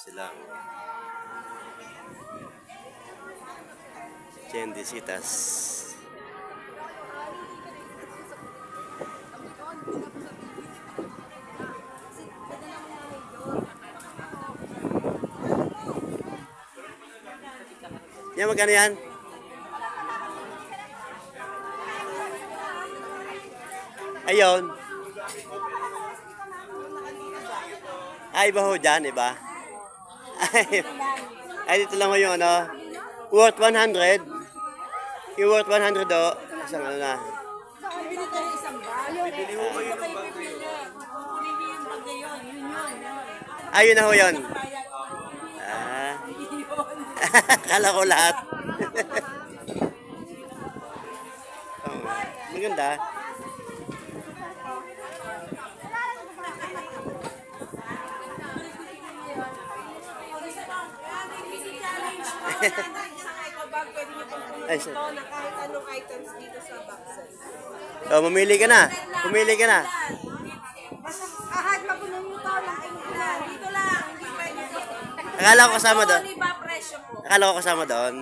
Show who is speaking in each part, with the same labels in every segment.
Speaker 1: silang Chendisitas. Yan, magkano yan? Ayun. Ay, iba ho dyan, iba. Ay, dito lang yung ano. Worth 100. Yung worth 100 do. Isang ano na.
Speaker 2: Bibili mo kayo ng bag na yun. Na.
Speaker 1: Ayun ho yun. Ah, kala ko lahat. oh, maganda. Ay, sir.
Speaker 2: na kahit anong items dito sa boxes.
Speaker 1: Oh, mamili ka na. Pumili ka na.
Speaker 2: Kahit mapunan mo to, lang lang. Dito lang. Hindi pwede po.
Speaker 1: Akala ko kasama doon.
Speaker 2: Ano ba presyo po?
Speaker 1: Akala ko kasama doon.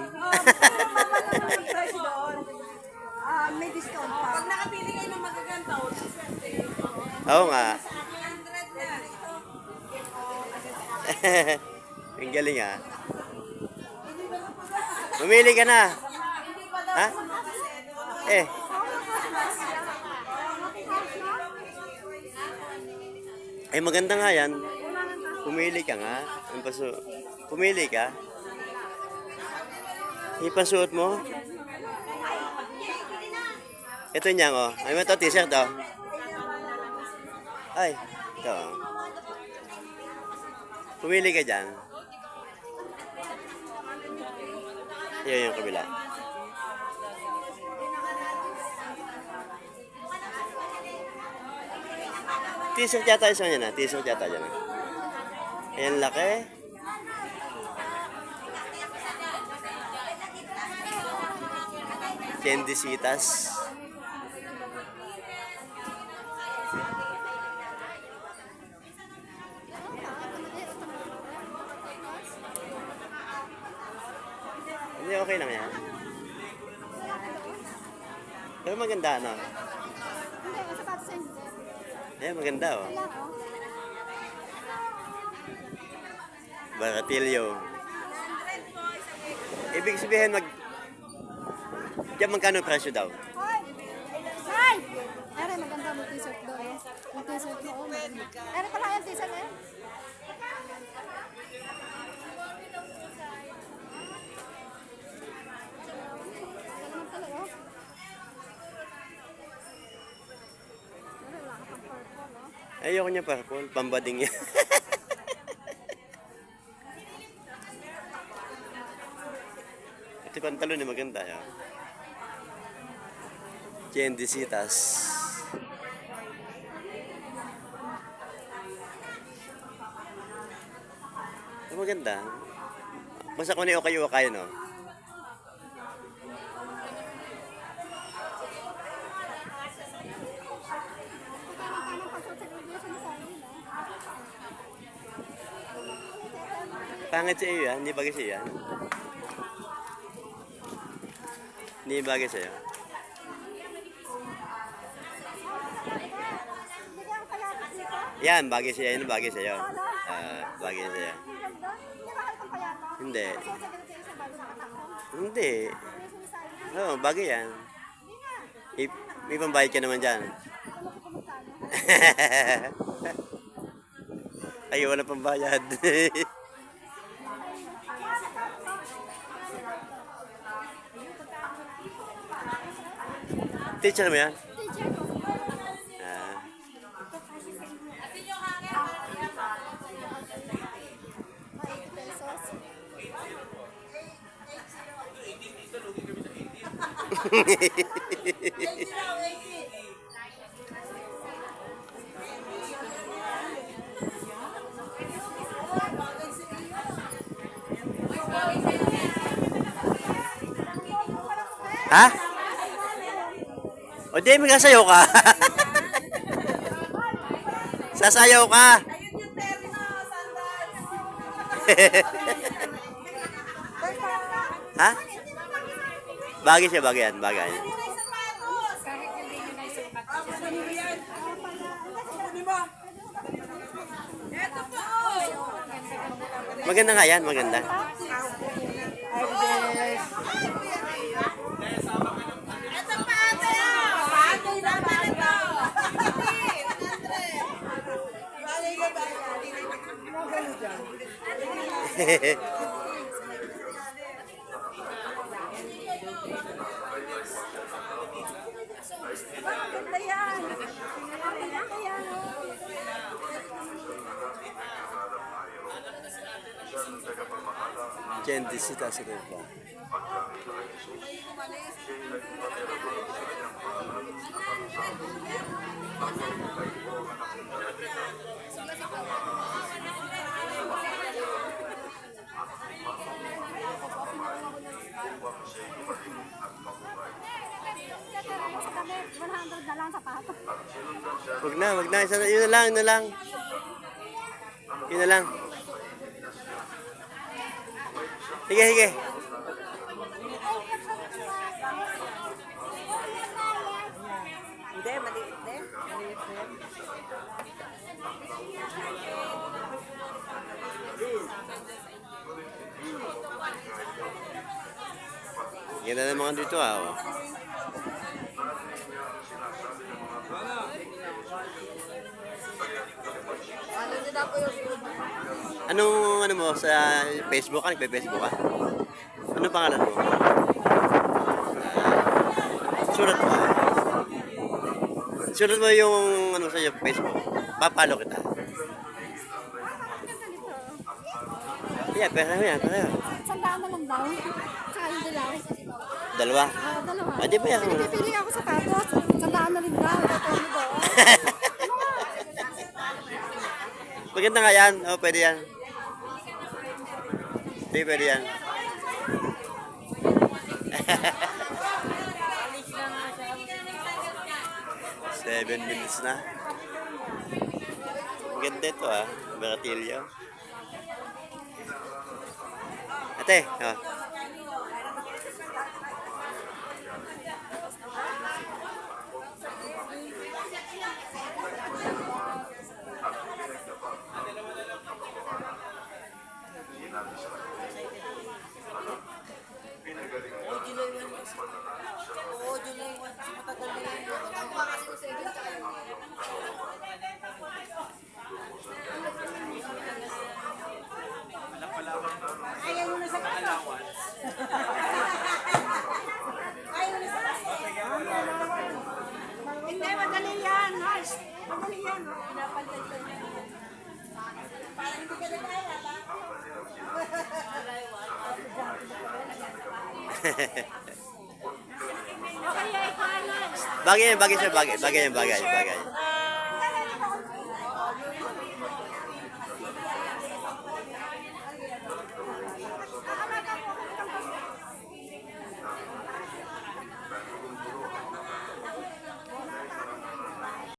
Speaker 2: presyo doon. Ah, may discount pa. Pag nakapili kayo ng magaganto, swerte.
Speaker 1: Oo nga.
Speaker 2: 100 na. Ito.
Speaker 1: Ang galing ah. Mamili ka na. Ha? Eh. Ay maganda nga yan. Pumili ka nga. Paso. Pumili ka. Ipasuot mo. Ito niya oh. Ay mo to t-shirt oh. Ay, ito. Pumili ka dyan. Yan yung kabila. T-shirt yata isa niya na. T-shirt yata dyan. ah. Ayan laki. Kendisitas. Hindi, okay lang yan. Pero maganda, no?
Speaker 3: Hindi, ang sapatos ay hindi.
Speaker 1: Eh, maganda, oh.
Speaker 3: Lang, oh.
Speaker 1: Baratilyo. Ibig sabihin, mag... Diyan magkano presyo daw?
Speaker 3: Hoy! Hoy! Ere, maganda mo t-shirt doon. eh. Yung t-shirt mo, oh. pala yung t-shirt eh. Ganun pala, oh. Ere, wala ka pang purple, oh.
Speaker 1: Ayoko niya purple, pambading yan. Ito pantalon eh, maganda yan. Kendisitas. Maganda. Basta kung ano yung okay-okay, no? Pangit sa iyo yan, hindi bagay sa iyo yan. Hindi bagay sa iyo. Yan, bagay sa iyo, yun bagay sa iyo. Ah, bagay sa iyo.
Speaker 3: Hindi?
Speaker 1: Hindi. Oo, bagay yan. May, pambayad ka naman dyan.
Speaker 3: Ano ko kumagkano?
Speaker 1: Ay, wala pambayad. Teacher mo yan?
Speaker 3: Teacher ko.
Speaker 1: Ah.
Speaker 3: Mga 80 pesos.
Speaker 1: ha? O di, magsasayaw ka. Sasayaw ka.
Speaker 2: Ayun yung terno, sandals.
Speaker 1: ha? Bagay siya, bagay yan, bagay.
Speaker 3: Isukat.
Speaker 1: Maganda nga yan, maganda.
Speaker 2: Ito pa ate! Paano na ba ito? Bali ka ba?
Speaker 3: Maganda yan. Maganda yan.
Speaker 1: Candy sita sa ba?
Speaker 3: Sa kami, 100 na lang sapato.
Speaker 1: Wag na, wag na. Isa yun na lang, yun na lang. Yun na lang. Sige, sige.
Speaker 2: Hindi, maliit din. Maliit din.
Speaker 1: Ganda na mga dito ah. oh. Anong ano mo sa Facebook ka? Nagpe-Facebook ka? Ano pangalan mo? Surat mo. Surat mo yung ano sa iyo, Facebook. Papalo kita. Yeah, pera mo yan, pera.
Speaker 3: Sandaan na lang daw. Tsaka yung dilaw.
Speaker 1: Dalawa.
Speaker 3: Ah, dalawa.
Speaker 1: Ah, di ba yan?
Speaker 3: Pinipili ako sapatos. Sandaan na rin daw. Tatawin mo doon.
Speaker 1: Maganda nga yan. Oo, pwede yan. Hindi, pwede yan. Seven minutes na. Maganda ito ah. Baratilyo. Ate, oh.
Speaker 2: Oo, July 1. Kasi matagal na yan. Ayaw mo na sa kanya. Ayaw mo na sa kanya.
Speaker 3: Madali yan. Harsh. Madali yan.
Speaker 2: Parang hindi ka na kaya, ba?
Speaker 3: Okay, ay, Carlos.
Speaker 1: Bagay bagay siya, bagay. Bagay yan, bagay, bagay.